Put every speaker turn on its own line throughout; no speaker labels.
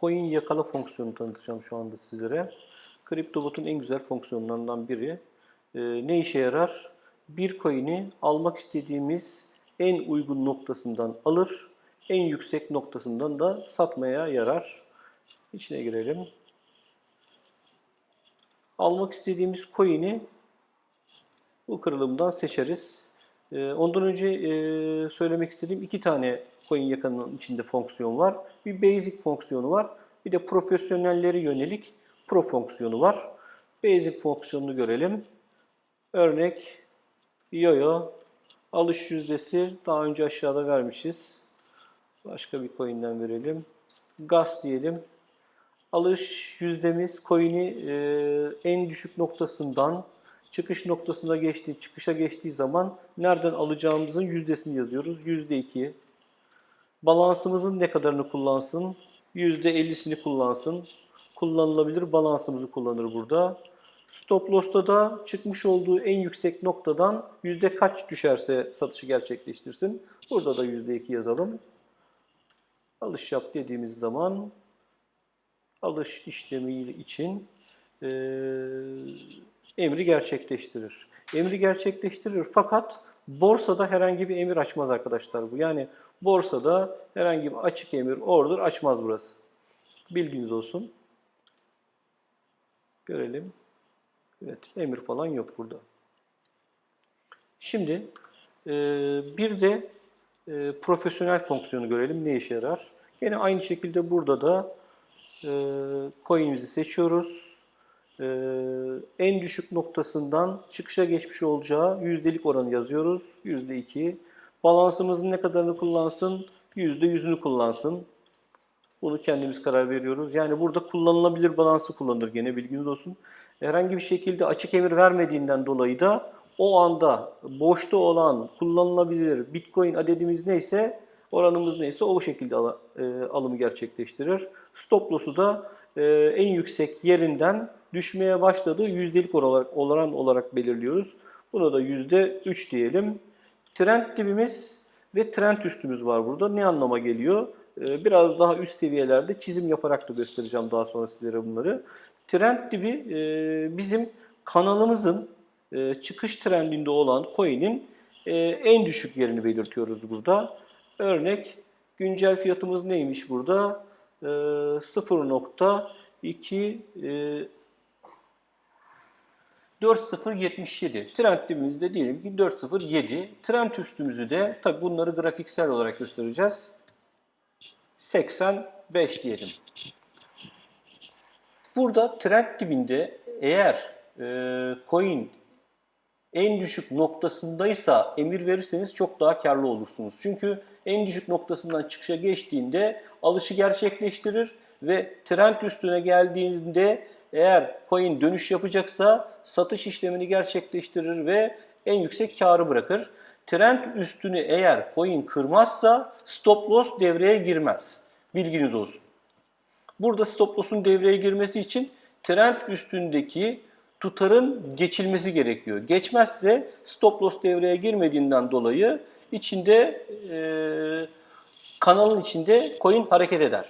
coin yakala fonksiyonu tanıtacağım şu anda sizlere. CryptoBot'un en güzel fonksiyonlarından biri. Ee, ne işe yarar? Bir coin'i almak istediğimiz en uygun noktasından alır, en yüksek noktasından da satmaya yarar. İçine girelim. Almak istediğimiz coin'i bu kırılımdan seçeriz. Ee, ondan önce e, söylemek istediğim iki tane coin yakanın içinde fonksiyon var. Bir basic fonksiyonu var. Bir de profesyonelleri yönelik pro fonksiyonu var. Basic fonksiyonunu görelim. Örnek yoyo alış yüzdesi daha önce aşağıda vermişiz. Başka bir coin'den verelim. Gas diyelim. Alış yüzdemiz coin'i e, en düşük noktasından çıkış noktasına geçtiği, çıkışa geçtiği zaman nereden alacağımızın yüzdesini yazıyoruz. Yüzde iki. Balansımızın ne kadarını kullansın? Yüzde ellisini kullansın. Kullanılabilir balansımızı kullanır burada. Stop loss'ta da çıkmış olduğu en yüksek noktadan yüzde kaç düşerse satışı gerçekleştirsin. Burada da yüzde iki yazalım. Alış yap dediğimiz zaman alış işlemi için eee emri gerçekleştirir. Emri gerçekleştirir fakat borsada herhangi bir emir açmaz arkadaşlar bu. Yani borsada herhangi bir açık emir, order açmaz burası. Bilginiz olsun. Görelim. Evet, emir falan yok burada. Şimdi e, bir de e, profesyonel fonksiyonu görelim. Ne işe yarar? Yine aynı şekilde burada da e, coin'imizi seçiyoruz. E, en düşük noktasından çıkışa geçmiş olacağı yüzdelik oranı yazıyoruz. Yüzde iki. Balansımızın ne kadarını kullansın? Yüzde yüzünü kullansın. Bunu kendimiz karar veriyoruz. Yani burada kullanılabilir balansı kullanır gene bilginiz olsun. Herhangi bir şekilde açık emir vermediğinden dolayı da o anda boşta olan kullanılabilir Bitcoin adedimiz neyse oranımız neyse o şekilde e, alımı gerçekleştirir. Stop loss'u da e, en yüksek yerinden düşmeye başladığı yüzdelik olarak, oran olarak belirliyoruz. Buna da yüzde üç diyelim. Trend dibimiz ve trend üstümüz var burada. Ne anlama geliyor? Ee, Biraz daha üst seviyelerde çizim yaparak da göstereceğim daha sonra sizlere bunları. Trend dibi e, bizim kanalımızın e, çıkış trendinde olan coin'in e, en düşük yerini belirtiyoruz burada. Örnek güncel fiyatımız neymiş burada? 0.2 4077. Trend dibimizde diyelim ki 407. Trend üstümüzü de tabi bunları grafiksel olarak göstereceğiz. 85 diyelim. Burada trend dibinde eğer e, coin en düşük noktasındaysa emir verirseniz çok daha karlı olursunuz. Çünkü en düşük noktasından çıkışa geçtiğinde alışı gerçekleştirir ve trend üstüne geldiğinde eğer coin dönüş yapacaksa satış işlemini gerçekleştirir ve en yüksek karı bırakır. Trend üstünü eğer coin kırmazsa stop loss devreye girmez. Bilginiz olsun. Burada stop loss'un devreye girmesi için trend üstündeki tutarın geçilmesi gerekiyor. Geçmezse stop loss devreye girmediğinden dolayı içinde e, kanalın içinde coin hareket eder.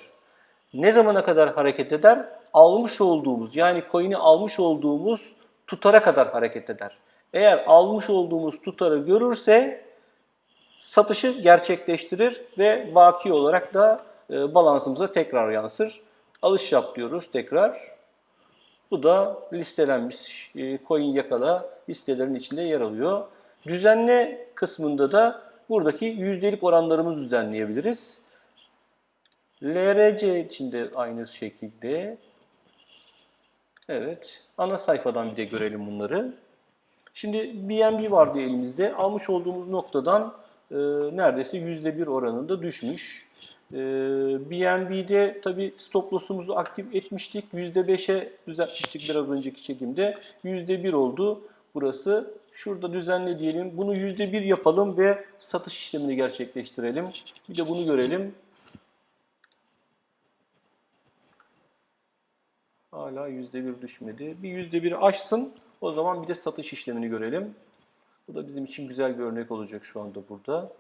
Ne zamana kadar hareket eder? Almış olduğumuz yani coin'i almış olduğumuz tutara kadar hareket eder. Eğer almış olduğumuz tutarı görürse satışı gerçekleştirir ve vaki olarak da e, balansımıza tekrar yansır. Alış yap diyoruz tekrar. Bu da listelenmiş e, coin yakala listelerin içinde yer alıyor. Düzenle kısmında da buradaki yüzdelik oranlarımızı düzenleyebiliriz. LRC için de aynı şekilde. Evet. Ana sayfadan bir de görelim bunları. Şimdi BNB vardı elimizde. Almış olduğumuz noktadan e, neredeyse %1 oranında düşmüş. E, BNB'de tabi stop loss'umuzu aktif etmiştik. %5'e düzeltmiştik biraz önceki çekimde. %1 oldu burası. Şurada düzenle diyelim. Bunu %1 yapalım ve satış işlemini gerçekleştirelim. Bir de bunu görelim. Hala %1 düşmedi. Bir %1 aşsın. O zaman bir de satış işlemini görelim. Bu da bizim için güzel bir örnek olacak şu anda burada.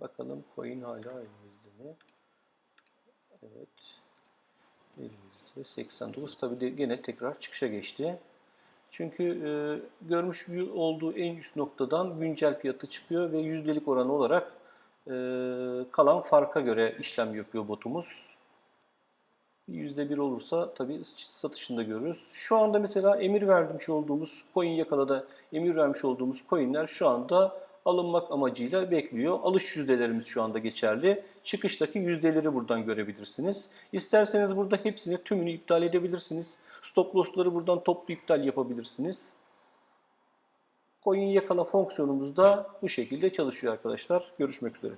Bakalım coin hala elimizde mi? Evet. Elimizde 89. Tabii de gene tekrar çıkışa geçti. Çünkü e, görmüş olduğu en üst noktadan güncel fiyatı çıkıyor ve yüzdelik oranı olarak e, kalan farka göre işlem yapıyor botumuz. %1 olursa tabii satışında görürüz. Şu anda mesela emir vermiş olduğumuz coin yakalada emir vermiş olduğumuz coinler şu anda alınmak amacıyla bekliyor. Alış yüzdelerimiz şu anda geçerli. Çıkıştaki yüzdeleri buradan görebilirsiniz. İsterseniz burada hepsini tümünü iptal edebilirsiniz. Stop loss'ları buradan toplu iptal yapabilirsiniz. Coin yakala fonksiyonumuz da bu şekilde çalışıyor arkadaşlar. Görüşmek üzere.